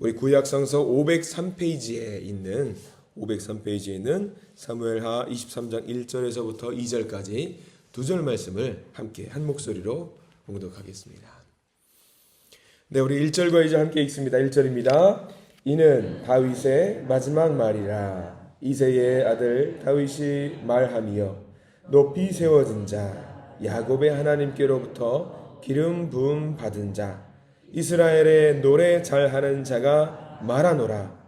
우리 구약 성서 503페이지에 있는 503페이지에 있는 사무엘하 23장 1절에서부터 2절까지 두 절 말씀을 함께 한 목소리로 봉독하겠습니다. 네, 우리 1절과 2절 함께 읽습니다. 1절입니다. 이는 다윗의 마지막 말이라 이세의 아들 다윗이 말하며 높이 세워진 자 야곱의 하나님께로부터 기름 부음 받은 자 이스라엘의 노래 잘하는 자가 말하노라.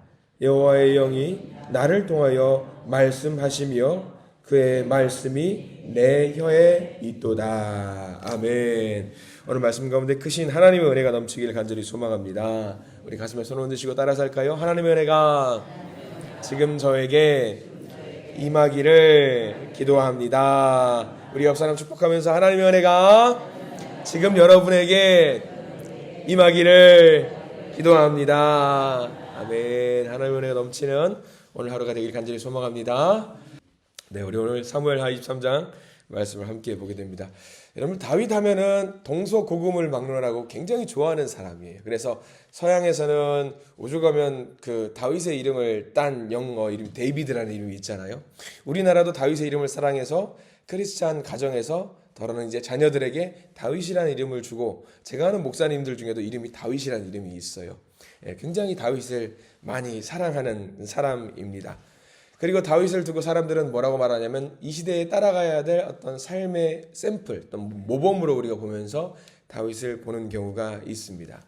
여호와의 영이 나를 통하여 말씀하시며 그의 말씀이 내 혀에 있도다. 아멘. 오늘 말씀 가운데 크신 하나님의 은혜가 넘치기를 간절히 소망합니다. 우리 가슴에 손 얹으시고 따라서 할까요? 하나님의 은혜가 지금 저에게 임하기를 기도합니다. 우리 옆 사람 축복하면서 하나님의 은혜가 지금 여러분에게 임하기를 기도합니다. 아멘. 하나님의 은혜가 넘치는 오늘 하루가 되길 간절히 소망합니다. 네, 우리 오늘 사무엘하 23장 말씀을 함께 보게 됩니다. 여러분 다윗 하면은 동서고금을 막론하고 굉장히 좋아하는 사람이에요. 그래서 서양에서는 오죽 하면 그 다윗의 이름을 딴 영어 이름 데이비드라는 이름이 있잖아요. 우리나라도 다윗의 이름을 사랑해서 크리스찬 가정에서 더러는 이제 자녀들에게 다윗이라는 이름을 주고 제가 아는 목사님들 중에도 이름이 다윗이라는 이름이 있어요. 예, 굉장히 다윗을 많이 사랑하는 사람입니다. 그리고 다윗을 두고 사람들은 뭐라고 말하냐면 이 시대에 따라가야 될 어떤 삶의 샘플, 어떤 모범으로 우리가 보면서 다윗을 보는 경우가 있습니다.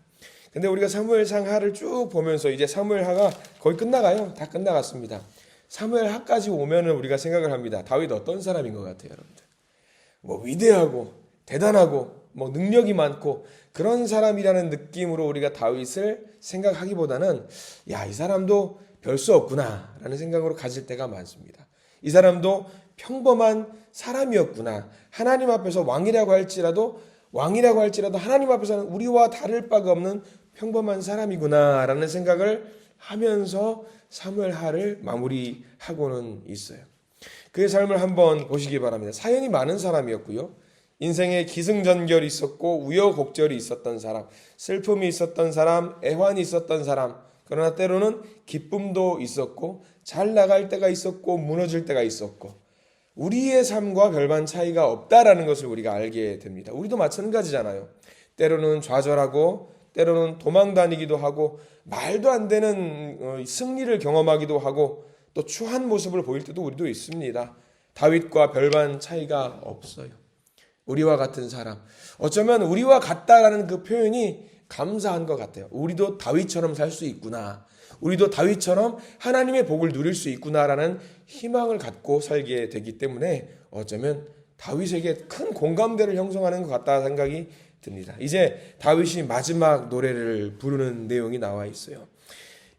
근데 우리가 사무엘상 하를 쭉 보면서 이제 사무엘 하가 거의 끝나가요. 다 끝나갔습니다. 사무엘 하까지 오면은 우리가 생각을 합니다. 다윗 어떤 사람인 것 같아요, 여러분들? 뭐 위대하고 대단하고 뭐 능력이 많고 그런 사람이라는 느낌으로 우리가 다윗을 생각하기보다는 야, 이 사람도 별 수 없구나 라는 생각으로 가질 때가 많습니다. 이 사람도 평범한 사람이었구나. 하나님 앞에서 왕이라고 할지라도 왕이라고 할지라도 하나님 앞에서는 우리와 다를 바가 없는 평범한 사람이구나라는 생각을 하면서 사무엘하를 마무리하고는 있어요. 그의 삶을 한번 보시기 바랍니다. 사연이 많은 사람이었고요. 인생에 기승전결이 있었고 우여곡절이 있었던 사람, 슬픔이 있었던 사람, 애환이 있었던 사람, 그러나 때로는 기쁨도 있었고 잘 나갈 때가 있었고 무너질 때가 있었고 우리의 삶과 별반 차이가 없다라는 것을 우리가 알게 됩니다. 우리도 마찬가지잖아요. 때로는 좌절하고 때로는 도망 다니기도 하고 말도 안 되는 어, 승리를 경험하기도 하고 또 추한 모습을 보일 때도 우리도 있습니다. 다윗과 별반 차이가 없어요. 우리와 같은 사람. 어쩌면 우리와 같다라는 그 표현이 감사한 것 같아요. 우리도 다윗처럼 살 수 있구나. 우리도 다윗처럼 하나님의 복을 누릴 수 있구나라는 희망을 갖고 살게 되기 때문에 어쩌면 다윗에게 큰 공감대를 형성하는 것 같다 생각이 듭니다. 이제 다윗이 마지막 노래를 부르는 내용이 나와 있어요.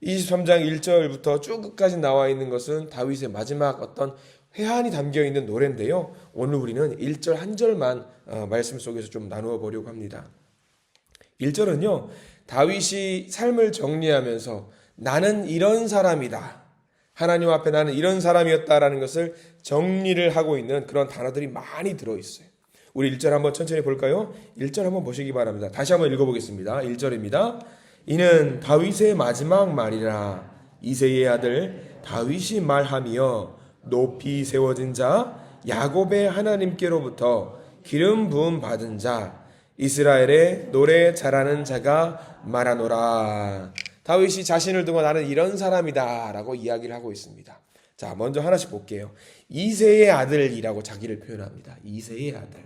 23장 1절부터 쭉 끝까지 나와 있는 것은 다윗의 마지막 어떤 회한이 담겨 있는 노래인데요. 오늘 우리는 1절 한 절만 어, 말씀 속에서 좀 나누어 보려고 합니다. 1절은요. 다윗이 삶을 정리하면서 나는 이런 사람이다. 하나님 앞에 나는 이런 사람이었다라는 것을 정리를 하고 있는 그런 단어들이 많이 들어 있어요. 우리 1절 한번 천천히 볼까요? 1절 한번 보시기 바랍니다. 다시 한번 읽어 보겠습니다. 1절입니다. 이는 다윗의 마지막 말이라 이세의 아들 다윗이 말하며 높이 세워진 자 야곱의 하나님께로부터 기름 부음 받은 자 이스라엘의 노래 잘하는 자가 말하노라 다윗이 자신을 두고 나는 이런 사람이다라고 이야기를 하고 있습니다. 자, 먼저 하나씩 볼게요. 이세의 아들이라고 자기를 표현합니다. 이세의 아들.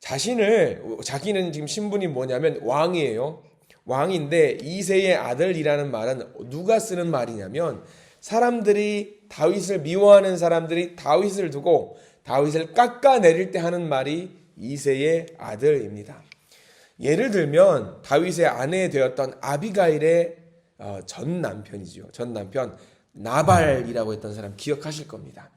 자신을 자기는 지금 신분이 뭐냐면 왕이에요. 왕인데 이세의 아들이라는 말은 누가 쓰는 말이냐면 사람들이 다윗을 미워하는 사람들이 다윗을 두고 다윗을 깎아내릴 때 하는 말이 이세의 아들입니다. 예를 들면 다윗의 아내 되었던 아비가일의 어, 전 남편이죠. 전 남편 나발이라고 했던 사람 기억하실 겁니다.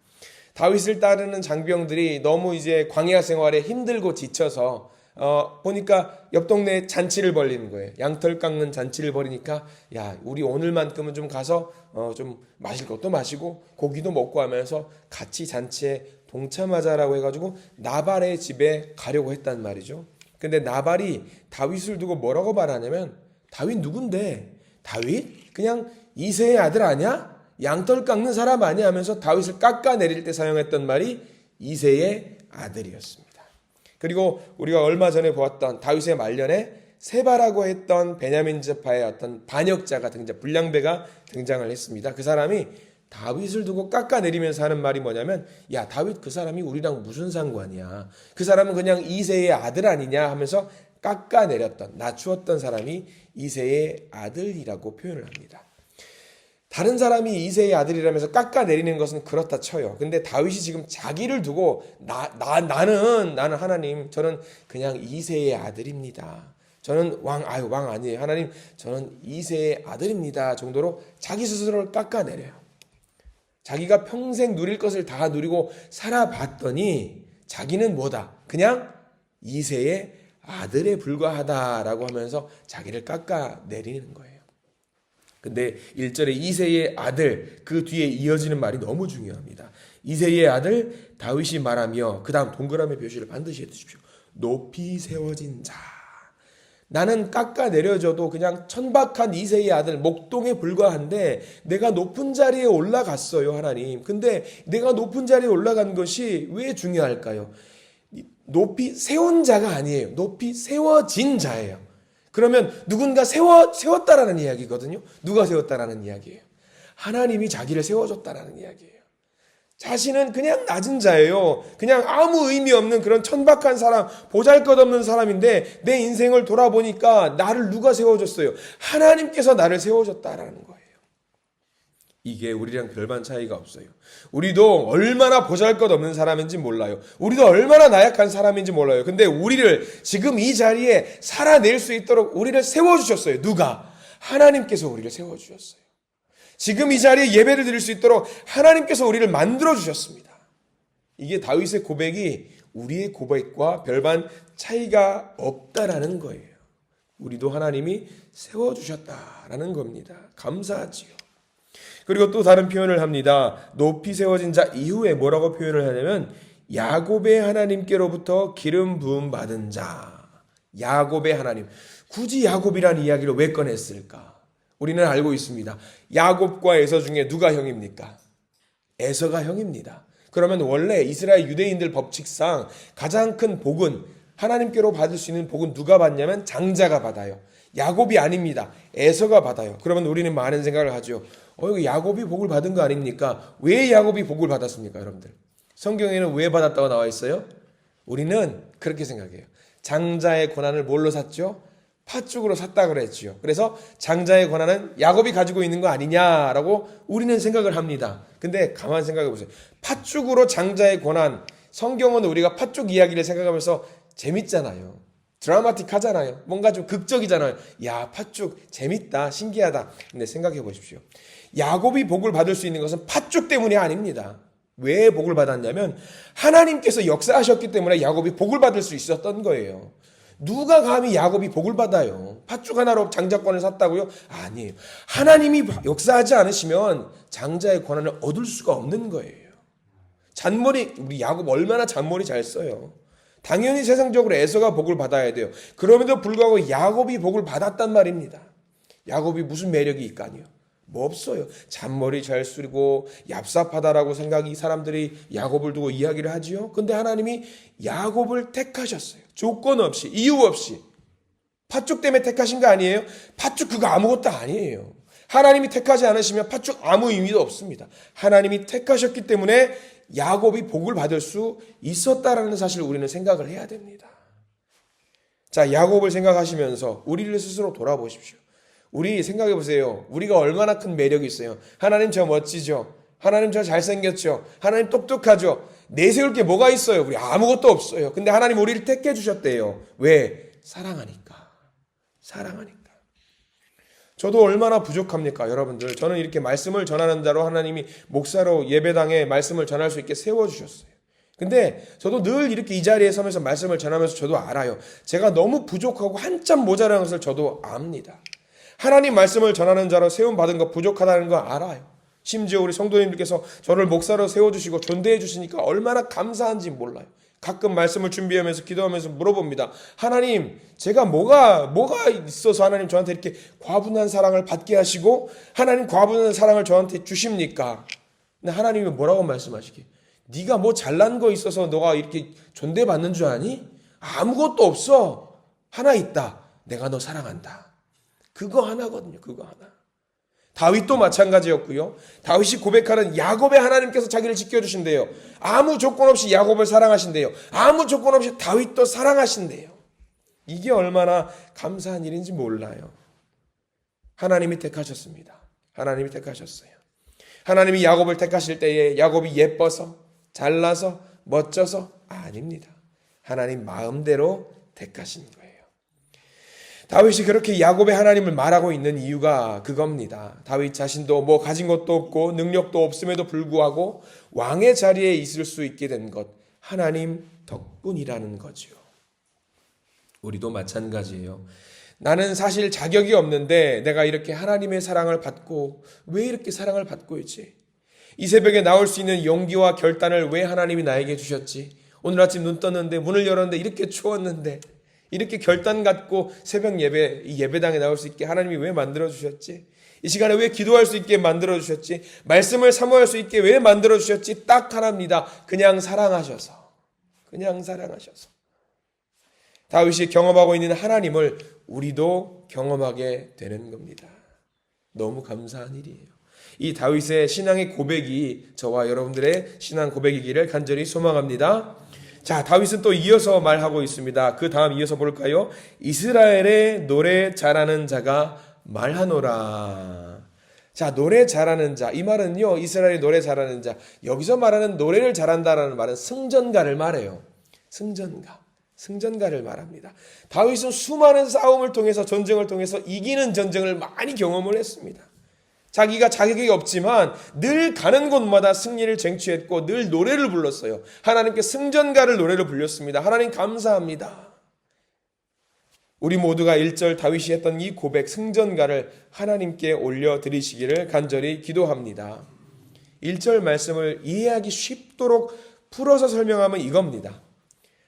다윗을 따르는 장병들이 너무 이제 광야 생활에 힘들고 지쳐서 어, 보니까 옆 동네에 잔치를 벌리는 거예요. 양털 깎는 잔치를 벌이니까 야 우리 오늘만큼은 좀 가서 어, 좀 마실 것도 마시고 고기도 먹고 하면서 같이 잔치에 동참하자라고 해가지고 나발의 집에 가려고 했단 말이죠. 근데 나발이 다윗을 두고 뭐라고 말하냐면 다윗 누군데 다윗 그냥 이세의 아들 아니야? 양털 깎는 사람 아니야? 하면서 다윗을 깎아내릴 때 사용했던 말이 이세의 아들이었습니다. 그리고 우리가 얼마 전에 보았던 다윗의 말년에 세바라고 했던 베냐민 지파의 어떤 반역자가 등장, 불량배가 등장을 했습니다. 그 사람이 다윗을 두고 깎아내리면서 하는 말이 뭐냐면 야 다윗 그 사람이 우리랑 무슨 상관이야? 그 사람은 그냥 이세의 아들 아니냐? 하면서 깎아내렸던 낮추었던 사람이 이세의 아들이라고 표현을 합니다 다른 사람이 이세의 아들이라면서 깎아내리는 것은 그렇다 쳐요 근데 다윗이 지금 자기를 두고 나, 나, 나는 나는 하나님 저는 그냥 이세의 아들입니다 저는 왕 아유 왕 아니에요 하나님 저는 이세의 아들입니다 정도로 자기 스스로를 깎아내려요 자기가 평생 누릴 것을 다 누리고 살아봤더니 자기는 뭐다? 그냥 이세의 아들에 불과하다라고 하면서 자기를 깎아내리는 거예요. 근데 1절에 이세의 아들 그 뒤에 이어지는 말이 너무 중요합니다. 이세의 아들 다윗이 말하며 그 다음 동그라미 표시를 반드시 해 두십시오. 높이 세워진 자. 나는 깎아 내려져도 그냥 천박한 이세의 아들 목동에 불과한데 내가 높은 자리에 올라갔어요 하나님. 근데 내가 높은 자리에 올라간 것이 왜 중요할까요? 높이 세운 자가 아니에요. 높이 세워진 자예요. 그러면 누군가 세워 세웠다라는 이야기거든요. 누가 세웠다라는 이야기예요. 하나님이 자기를 세워줬다라는 이야기예요. 자신은 그냥 낮은 자예요. 그냥 아무 의미 없는 그런 천박한 사람, 보잘 것 없는 사람인데 내 인생을 돌아보니까 나를 누가 세워줬어요? 하나님께서 나를 세워줬다라는 거예요. 이게 우리랑 별반 차이가 없어요. 우리도 얼마나 보잘 것 없는 사람인지 몰라요. 우리도 얼마나 나약한 사람인지 몰라요. 근데 우리를 지금 이 자리에 살아낼 수 있도록 우리를 세워주셨어요. 누가? 하나님께서 우리를 세워주셨어요. 지금 이 자리에 예배를 드릴 수 있도록 하나님께서 우리를 만들어 주셨습니다. 이게 다윗의 고백이 우리의 고백과 별반 차이가 없다라는 거예요. 우리도 하나님이 세워 주셨다라는 겁니다. 감사하지요. 그리고 또 다른 표현을 합니다. 높이 세워진 자 이후에 뭐라고 표현을 하냐면 야곱의 하나님께로부터 기름 부음 받은 자. 야곱의 하나님. 굳이 야곱이라는 이야기를 왜 꺼냈을까? 우리는 알고 있습니다. 야곱과 에서 중에 누가 형입니까? 에서가 형입니다. 그러면 원래 이스라엘 유대인들 법칙상 가장 큰 복은 하나님께로 받을 수 있는 복은 누가 받냐면 장자가 받아요. 야곱이 아닙니다. 에서가 받아요. 그러면 우리는 많은 생각을 하죠. 어, 이거 야곱이 복을 받은 거 아닙니까? 왜 야곱이 복을 받았습니까, 여러분들? 성경에는 왜 받았다고 나와 있어요? 우리는 그렇게 생각해요. 장자의 고난을 뭘로 샀죠? 팥죽으로 샀다 그랬지요. 그래서 장자의 권한은 야곱이 가지고 있는 거 아니냐라고 우리는 생각을 합니다. 근데 가만 생각해 보세요. 팥죽으로 장자의 권한 성경은 우리가 팥죽 이야기를 생각하면서 재밌잖아요. 드라마틱하잖아요. 뭔가 좀 극적이잖아요. 야, 팥죽 재밌다, 신기하다. 근데 생각해 보십시오. 야곱이 복을 받을 수 있는 것은 팥죽 때문이 아닙니다. 왜 복을 받았냐면 하나님께서 역사하셨기 때문에 야곱이 복을 받을 수 있었던 거예요. 누가 감히 야곱이 복을 받아요? 팥죽 하나로 장자권을 샀다고요? 아니에요. 하나님이 역사하지 않으시면 장자의 권한을 얻을 수가 없는 거예요. 잔머리 우리 야곱 얼마나 잔머리 잘 써요. 당연히 세상적으로 에서가 복을 받아야 돼요. 그럼에도 불구하고 야곱이 복을 받았단 말입니다. 야곱이 무슨 매력이 있까니요? 뭐 없어요. 잔머리 잘 쓰고 얍삽하다라고 생각이 사람들이 야곱을 두고 이야기를 하지요. 근데 하나님이 야곱을 택하셨어요. 조건 없이 이유 없이 팥죽 때문에 택하신 거 아니에요? 팥죽 그거 아무것도 아니에요. 하나님이 택하지 않으시면 팥죽 아무 의미도 없습니다. 하나님이 택하셨기 때문에 야곱이 복을 받을 수 있었다라는 사실을 우리는 생각을 해야 됩니다. 자, 야곱을 생각하시면서 우리를 스스로 돌아보십시오. 우리 생각해 보세요. 우리가 얼마나 큰 매력이 있어요. 하나님 저 멋지죠. 하나님 저 잘생겼죠. 하나님 똑똑하죠. 내세울 게 뭐가 있어요? 우리 아무것도 없어요. 근데 하나님 우리를 택해 주셨대요. 왜? 사랑하니까. 사랑하니까. 저도 얼마나 부족합니까, 여러분들? 저는 이렇게 말씀을 전하는 자로 하나님이 목사로 예배당에 말씀을 전할 수 있게 세워 주셨어요. 근데 저도 늘 이렇게 이 자리에 서면서 말씀을 전하면서 저도 알아요. 제가 너무 부족하고 한참 모자라는 것을 저도 압니다. 하나님 말씀을 전하는 자로 세움 받은 것 부족하다는 거 알아요. 심지어 우리 성도님들께서 저를 목사로 세워주시고 존대해 주시니까 얼마나 감사한지 몰라요. 가끔 말씀을 준비하면서 기도하면서 물어봅니다. 하나님, 제가 뭐가 뭐가 있어서 하나님 저한테 이렇게 과분한 사랑을 받게 하시고 하나님 과분한 사랑을 저한테 주십니까? 근데 하나님이 뭐라고 말씀하시게? 네가 뭐 잘난 거 있어서 너가 이렇게 존대받는 줄 아니? 아무것도 없어. 하나 있다. 내가 너 사랑한다. 그거 하나거든요. 그거 하나. 다윗도 마찬가지였고요. 다윗이 고백하는 야곱의 하나님께서 자기를 지켜주신대요. 아무 조건 없이 야곱을 사랑하신대요. 아무 조건 없이 다윗도 사랑하신대요. 이게 얼마나 감사한 일인지 몰라요. 하나님이 택하셨습니다. 하나님이 택하셨어요. 하나님이 야곱을 택하실 때에 야곱이 예뻐서 잘나서 멋져서 아닙니다. 하나님 마음대로 택하신 거예요. 다윗이 그렇게 야곱의 하나님을 말하고 있는 이유가 그겁니다. 다윗 자신도 뭐 가진 것도 없고 능력도 없음에도 불구하고 왕의 자리에 있을 수 있게 된 것 하나님 덕분이라는 거지요. 우리도 마찬가지예요. 나는 사실 자격이 없는데 내가 이렇게 하나님의 사랑을 받고 왜 이렇게 사랑을 받고 있지? 이 새벽에 나올 수 있는 용기와 결단을 왜 하나님이 나에게 주셨지? 오늘 아침 눈 떴는데 문을 열었는데 이렇게 추웠는데 이렇게 결단 갖고 새벽 예배 이 예배당에 나올 수 있게 하나님이 왜 만들어 주셨지? 이 시간에 왜 기도할 수 있게 만들어 주셨지? 말씀을 사모할 수 있게 왜 만들어 주셨지? 딱 하나입니다. 그냥 사랑하셔서. 그냥 사랑하셔서. 다윗이 경험하고 있는 하나님을 우리도 경험하게 되는 겁니다. 너무 감사한 일이에요. 이 다윗의 신앙의 고백이 저와 여러분들의 신앙 고백이기를 간절히 소망합니다. 자, 다윗은 또 이어서 말하고 있습니다. 그 다음 이어서 볼까요? 이스라엘의 노래 잘하는 자가 말하노라. 자, 노래 잘하는 자. 이 말은요, 이스라엘의 노래 잘하는 자. 여기서 말하는 노래를 잘한다라는 말은 승전가를 말해요. 승전가. 승전가를 말합니다. 다윗은 수많은 싸움을 통해서 전쟁을 통해서 이기는 전쟁을 많이 경험을 했습니다. 자기가 자격이 없지만 늘 가는 곳마다 승리를 쟁취했고 늘 노래를 불렀어요. 하나님께 승전가를 노래를 불렸습니다. 하나님 감사합니다. 우리 모두가 1절 다윗이 했던 이 고백 승전가를 하나님께 올려드리시기를 간절히 기도합니다. 1절 말씀을 이해하기 쉽도록 풀어서 설명하면 이겁니다.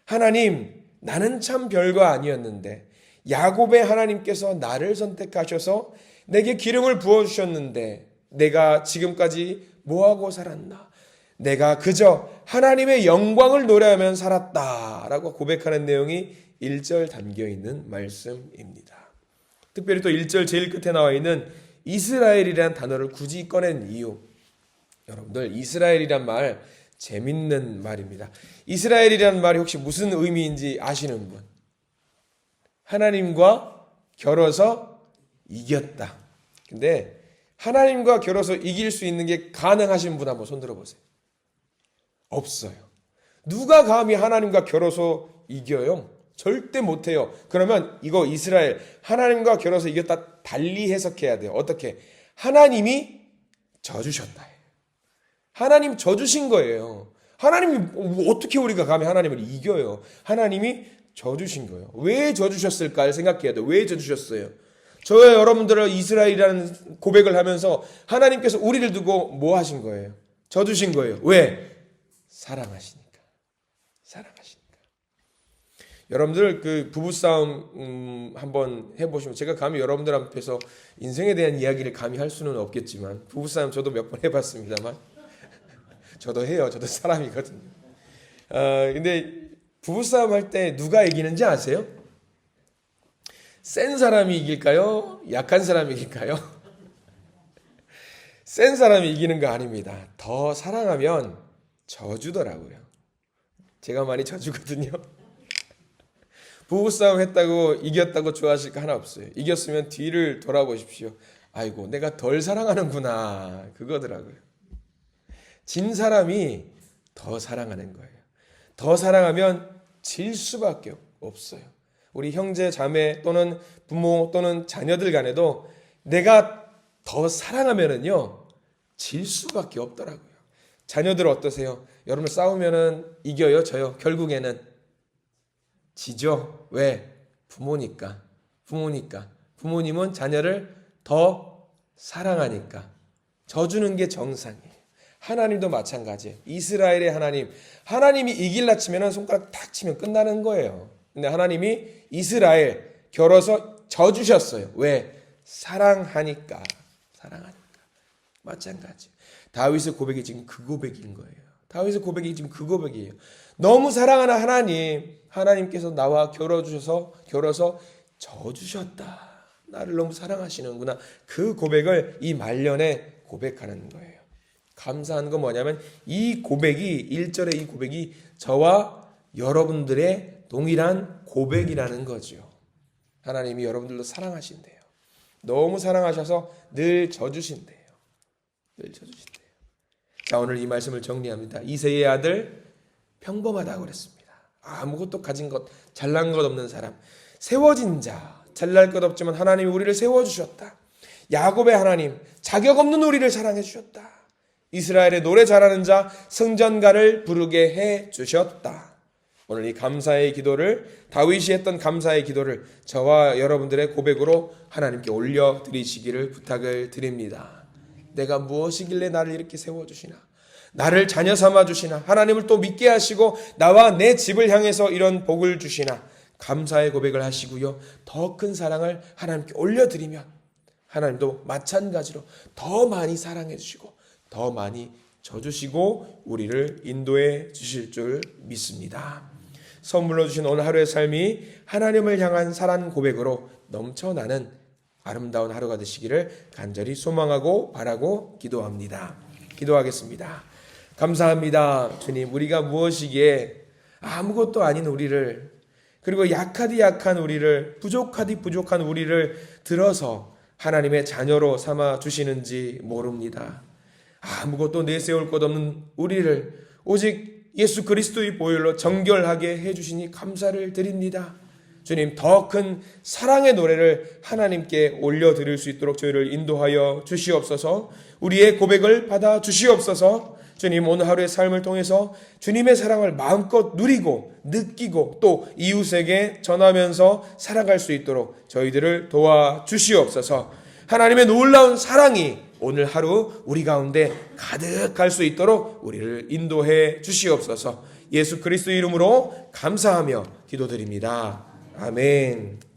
하나님, 나는 참 별거 아니었는데 야곱의 하나님께서 나를 선택하셔서 내게 기름을 부어 주셨는데 내가 지금까지 뭐하고 살았나? 내가 그저 하나님의 영광을 노래하면 살았다 라고 고백하는 내용이 1절 담겨 있는 말씀입니다. 특별히 또 1절 제일 끝에 나와 있는 이스라엘이라는 단어를 굳이 꺼낸 이유. 여러분들 이스라엘이란 말 재밌는 말입니다. 이스라엘이라는 말이 혹시 무슨 의미인지 아시는 분? 하나님과 겨뤄서 이겼다. 근데 하나님과 겨뤄서 이길 수 있는 게 가능하신 분 한번 손 들어 보세요. 없어요. 누가 감히 하나님과 겨뤄서 이겨요? 절대 못해요. 그러면 이거 이스라엘 하나님과 겨뤄서 이겼다 달리 해석해야 돼요. 어떻게? 하나님이 져주셨다. 하나님 져주신 거예요. 하나님이 어떻게 우리가 감히 하나님을 이겨요? 하나님이 져주신 거예요. 왜 져주셨을까 생각해야 돼요. 왜 져주셨어요? 저와 여러분들은 이스라엘이라는 고백을 하면서 하나님께서 우리를 두고 뭐 하신 거예요? 져주신 거예요. 왜? 사랑하시니까. 사랑하시니까. 여러분들 그 부부싸움 음, 한번 해보시면 제가 감히 여러분들 앞에서 인생에 대한 이야기를 감히 할 수는 없겠지만 부부싸움 저도 몇 번 해봤습니다만 저도 해요. 저도 사람이거든요. 어, 근데 부부싸움 할 때 누가 이기는지 아세요? 센 사람이 이길까요? 약한 사람이 이길까요? 센 사람이 이기는 거 아닙니다. 더 사랑하면 져주더라고요. 제가 많이 져주거든요. 부부싸움 했다고 이겼다고 좋아하실 거 하나 없어요. 이겼으면 뒤를 돌아보십시오. 아이고, 내가 덜 사랑하는구나. 그거더라고요. 진 사람이 더 사랑하는 거예요. 더 사랑하면 질 수밖에 없어요. 우리 형제, 자매 또는 부모 또는 자녀들 간에도 내가 더 사랑하면은요, 질 수밖에 없더라고요. 자녀들 어떠세요? 여러분 싸우면은 이겨요, 저요? 결국에는 지죠. 왜? 부모니까. 부모니까. 부모님은 자녀를 더 사랑하니까. 져주는 게 정상이에요. 하나님도 마찬가지예요. 이스라엘의 하나님. 하나님이 이길라 치면은 손가락 탁 치면 끝나는 거예요. 근데 하나님이 이스라엘 결어서 져주셨어요. 왜? 사랑하니까. 사랑하니까. 마찬가지. 다윗의 고백이 지금 그 고백인 거예요. 다윗의 고백이 지금 그 고백이에요. 너무 사랑하는 하나님, 하나님께서 나와 결어주셔서 결어서 져주셨다. 나를 너무 사랑하시는구나. 그 고백을 이 말년에 고백하는 거예요. 감사한 건 뭐냐면 이 고백이 1절의 이 고백이 저와 여러분들의 동일한 고백이라는 거죠. 하나님이 여러분들도 사랑하신대요. 너무 사랑하셔서 늘 져주신대요. 늘 져주신대요. 자, 오늘 이 말씀을 정리합니다. 이세의 아들 평범하다고 그랬습니다. 아무것도 가진 것, 잘난 것 없는 사람. 세워진 자, 잘날 것 없지만 하나님이 우리를 세워주셨다. 야곱의 하나님, 자격 없는 우리를 사랑해 주셨다. 이스라엘의 노래 잘하는 자, 성전가를 부르게 해 주셨다. 오늘 이 감사의 기도를 다윗이 했던 감사의 기도를 저와 여러분들의 고백으로 하나님께 올려 드리시기를 부탁을 드립니다. 내가 무엇이길래 나를 이렇게 세워 주시나? 나를 자녀 삼아 주시나? 하나님을 또 믿게 하시고 나와 내 집을 향해서 이런 복을 주시나? 감사의 고백을 하시고요. 더 큰 사랑을 하나님께 올려 드리면 하나님도 마찬가지로 더 많이 사랑해 주시고 더 많이 져 주시고 우리를 인도해 주실 줄 믿습니다. 선물로 주신 오늘 하루의 삶이 하나님을 향한 사랑 고백으로 넘쳐나는 아름다운 하루가 되시기를 간절히 소망하고 바라고 기도합니다. 기도하겠습니다. 감사합니다. 주님, 우리가 무엇이기에 아무것도 아닌 우리를 그리고 약하디 약한 우리를 부족하디 부족한 우리를 들어서 하나님의 자녀로 삼아 주시는지 모릅니다. 아무것도 내세울 것 없는 우리를 오직 예수 그리스도의 보혈로 정결하게 해주시니 감사를 드립니다. 주님, 더 큰 사랑의 노래를 하나님께 올려드릴 수 있도록 저희를 인도하여 주시옵소서, 우리의 고백을 받아 주시옵소서, 주님, 오늘 하루의 삶을 통해서 주님의 사랑을 마음껏 누리고, 느끼고, 또 이웃에게 전하면서 살아갈 수 있도록 저희들을 도와 주시옵소서, 하나님의 놀라운 사랑이 오늘 하루 우리 가운데 가득할 수 있도록 우리를 인도해 주시옵소서. 예수 그리스도 이름으로 감사하며 기도드립니다. 아멘.